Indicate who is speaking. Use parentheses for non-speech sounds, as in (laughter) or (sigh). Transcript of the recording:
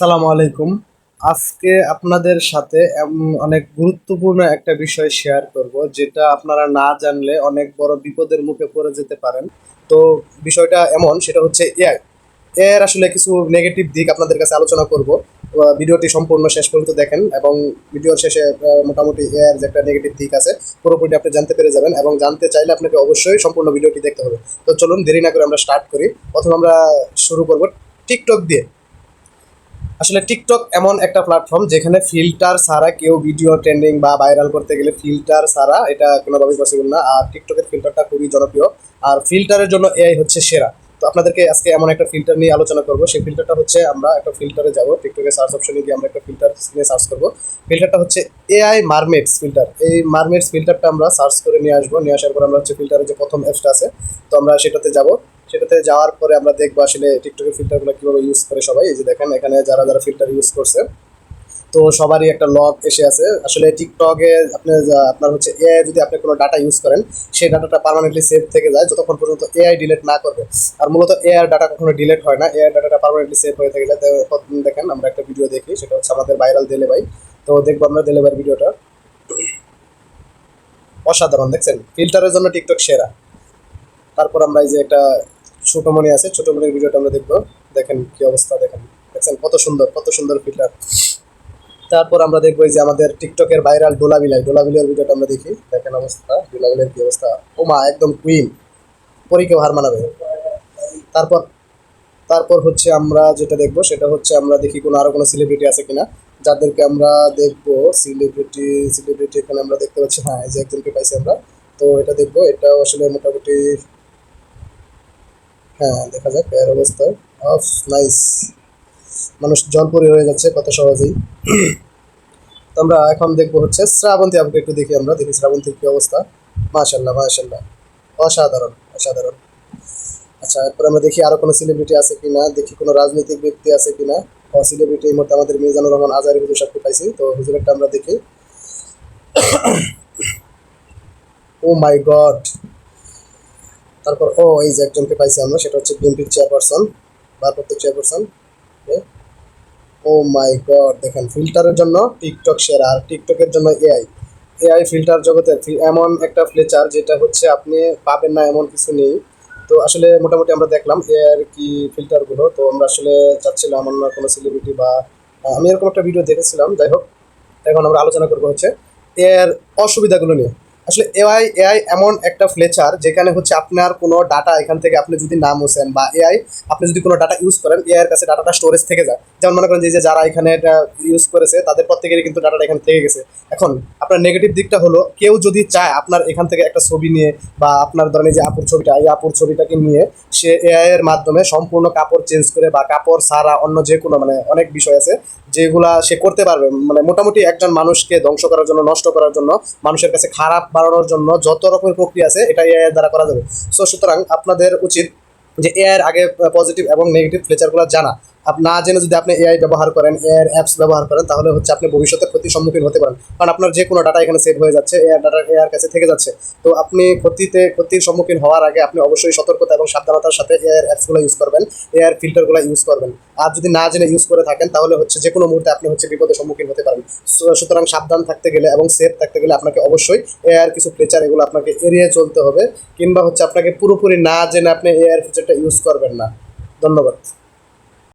Speaker 1: সালাম আলাইকুম। আজকে আপনাদের সাথে অনেক গুরুত্বপূর্ণ একটা বিষয় শেয়ার করব, যেটা আপনারা না জানলে অনেক বড় বিপদের মুখে পড়ে যেতে পারেন। তো বিষয়টা এমন, সেটা হচ্ছে এআই এর আসলে কিছু নেগেটিভ দিক আপনাদের কাছে আলোচনা করব। ভিডিওটি সম্পূর্ণ শেষ পর্যন্ত দেখেন এবং ভিডিওর শেষে মোটামুটি এআর যে একটা নেগেটিভ দিক আছে, পুরোপুরি আপনি জানতে পেরে যাবেন এবং জানতে চাইলে আপনাকে অবশ্যই সম্পূর্ণ ভিডিওটি দেখতে হবে। তো চলুন দেরি না করে আমরা স্টার্ট করি। প্রথমে আমরা শুরু করব টিকটক দিয়ে। আসলে টিকটক এমন একটা প্ল্যাটফর্ম যেখানে ফিল্টার ছাড়া কেউ ভিডিও ট্রেন্ডিং বা ভাইরাল করতে গেলে ফিল্টার ছাড়া এটা কোনোভাবেই পসিবল না। আর টিকটকের ফিল্টারটা খুবই জনপ্রিয়। আর ফিল্টারের জন্য এআই হচ্ছে সেরা। তো আপনাদেরকে আজকে এমন একটা ফিল্টার নিয়ে আলোচনা করব। সেই ফিল্টারটা হচ্ছে আমরা একটা ফিল্টারে যাব। টিকটকে সার্চ অপশনে গিয়ে আমরা একটা ফিল্টার নিয়ে সার্চ করব। ফিল্টারটা হচ্ছে এআই মারমেটস ফিল্টার এই মারমেটস ফিল্টারটা আমরা সার্চ করে নিয়ে আসব। নিয়ে আসার পর আমরা হচ্ছে ফিল্টারের যে প্রথম অ্যাপসটা আছে, তো আমরা সেটাতে যাব। সেটাতে যাওয়ার পরে আমরা দেখব আসলে টিকটকের ফিল্টারগুলো কীভাবে ইউজ করে সবাই। এই যে দেখেন, এখানে যারা যারা ফিল্টার ইউজ করছে, তো সবারই একটা লগ এসে আছে। আসলে টিকটকে আপনি আপনার হচ্ছে এআই যদি আপনি কোনো ডাটা ইউজ করেন, সেই ডাটাটা পার্মানেন্টলি সেভ থেকে যায়। যতক্ষণ পর্যন্ত এআই ডিলেট না করবে। আর মূলত এআই ডাটা কখনো ডিলেট হয় না। এআই ডাটাটা পার্মানেন্টলি সেভ হয়ে থেকে যায়। দেখেন, আমরা একটা ভিডিও দেখি, সেটা হচ্ছে আমাদের ভাইরাল দেলে ভাই। তো দেখব আমরা দেলে ভাইয়ের ভিডিওটা অসাধারণ, দেখছেন? ফিল্টারের জন্য টিকটক সেরা। তারপর আমরা এই যে একটা ছোটমণি আছে ছোটমণির ভিডিওটা আমরা দেখব। দেখেন কি অবস্থা, দেখেন। দেখছেন? কত সুন্দর কত সুন্দর ফিল্টার তারপর আমরা দেখব যে আমাদের টিকটকের ভাইরাল ডোলাবিলাই ডোলাবিলাইয়ের ভিডিওটা আমরা দেখি। দেখেন অবস্থা ডোলাবিলাইয়ের কি অবস্থা? ও মা, একদম কুইন পরীকেও হার মানাবে। তারপর তারপর হচ্ছে আমরা যেটা দেখব, সেটা হচ্ছে আমরা দেখি কোনো, আরও কোনো সেলিব্রিটি আছে কিনা। যাদেরকে আমরা দেখব সেলিব্রিটি সেলিব্রিটি এখানে আমরা দেখতে পাচ্ছি। হ্যাঁ যে একজনকে পাইছি আমরা। তো এটা দেখব, এটা আসলে মোটামুটি হ্যাঁ দেখা যাক, এর অবস্থা। অফ নাইস মানুষ জলপরি হয়ে যাচ্ছে কত সহজেই। তো আমরা এখন দেখব হচ্ছে শ্রাবন্তী আপুকে একটু দেখি আমরা, দেখি শ্রাবন্তীর কি অবস্থা। মাশাল্লাহ মাশাল্লাহ অসাধারণ অসাধারণ। আচ্ছা এরপর আমরা দেখি আরও কোনো সেলিব্রিটি আছে কিনা, দেখি কোনো রাজনৈতিক ব্যক্তি আছে কিনা। সেলিব্রিটি এই মুহূর্তে আমাদের মিজানুর রহমান আজারি হুজুর সাহেবকে পাইছি, তো হুজুরেরটা আমরা দেখি। (coughs) ও মাই গড তারপর, ও, এই যে একজনকে পাইছি আমরা, সেটা হচ্ছে বিএনপির চেয়ারপারসন, ভারপ্রাপ্ত চেয়ারপারসন ও মাই গড, দেখেন, ফিল্টারের জন্য টিকটক সেরা, আর টিকটকের জন্য এআই। এআই ফিল্টার জগতের এমন একটা ফ্লেচার যেটা হচ্ছে আপনি পাবেন না, এমন কিছু নেই। তো আসলে মোটামুটি আমরা দেখলাম এআর কি ফিল্টারগুলো, তো আমরা আসলে চাচ্ছিলাম অন্য কোনো সেলিব্রিটি বা আমি এরকম একটা ভিডিও দেখেছিলাম, যাই হোক, এখন আমরা আলোচনা করব হচ্ছে এর অসুবিধাগুলো নিয়ে। আসলে এআই এআই এমন একটা ফ্লেচার যেখানে হচ্ছে আপনার কোনো ডাটা এখান থেকে আপনি যদি না মুছেন বা এআই আপনি যদি কোনো ডাটা ইউজ করেন এআইয়ের কাছে ডাটাটা স্টোরেজ থেকে যায়। যেমন মনে করেন যে যারা এখানে এটা ইউজ করেছে, তাদের প্রত্যেকেরই কিন্তু ডাটাটা এখানে থেকে গেছে। এখন আপনার নেগেটিভ দিকটা হলো, কেউ যদি চায় আপনার এখান থেকে একটা ছবি নিয়ে বা আপনার ধরেন যে আপুর ছবিটা, এই আপুর ছবিটাকে নিয়ে সে এআই এর মাধ্যমে সম্পূর্ণ কাপড় চেঞ্জ করে বা কাপড়, সারা অন্য যে কোনো মানে অনেক বিষয় আছে, যেগুলা সে করতে পারবে। মানে মোটামুটি একজন মানুষকে ধ্বংস করার জন্য, নষ্ট করার জন্য মানুষের কাছে খারাপ বাড়ানোর জন্য যত রকমের প্রক্রিয়া আছে, এটা এআই এর দ্বারা করা যাবে। সো সুতরাং আপনাদের উচিত যে এআই এর আগে পজিটিভ এবং নেগেটিভ ফিচারগুলো জানা। না জেনে যদি আপনি এআই ব্যবহার করেন এআই অ্যাপস ব্যবহার করেন, তাহলে হচ্ছে আপনি ভবিষ্যতে ক্ষতির সম্মুখীন হতে পারেন। কারণ আপনার যে কোনো ডাটা এখানে সেভ হয়ে যাচ্ছে এআই ডাটা এআর কাছে থেকে যাচ্ছে। তো আপনি ক্ষতিতে, ক্ষতির সম্মুখীন হওয়ার আগে আপনি অবশ্যই সতর্কতা এবং সাবধানতার সাথে এআই অ্যাপসগুলো ইউজ করবেন এআর ফিল্টারগুলো ইউজ করবেন। আর যদি না জেনে ইউজ করে থাকেন, তাহলে হচ্ছে যে কোনো মুহূর্তে আপনি হচ্ছে বিপদের সম্মুখীন হতে পারেন। সুতরাং সাবধান থাকতে গেলে এবং সেফ থাকতে গেলে আপনাকে অবশ্যই এআর কিছু ফিচার এগুলো আপনাকে এড়িয়ে চলতে হবে, কিংবা হচ্ছে আপনাকে পুরোপুরি না জেনে আপনি এআইয়ের ফিচারটা ইউজ করবেন না। ধন্যবাদ।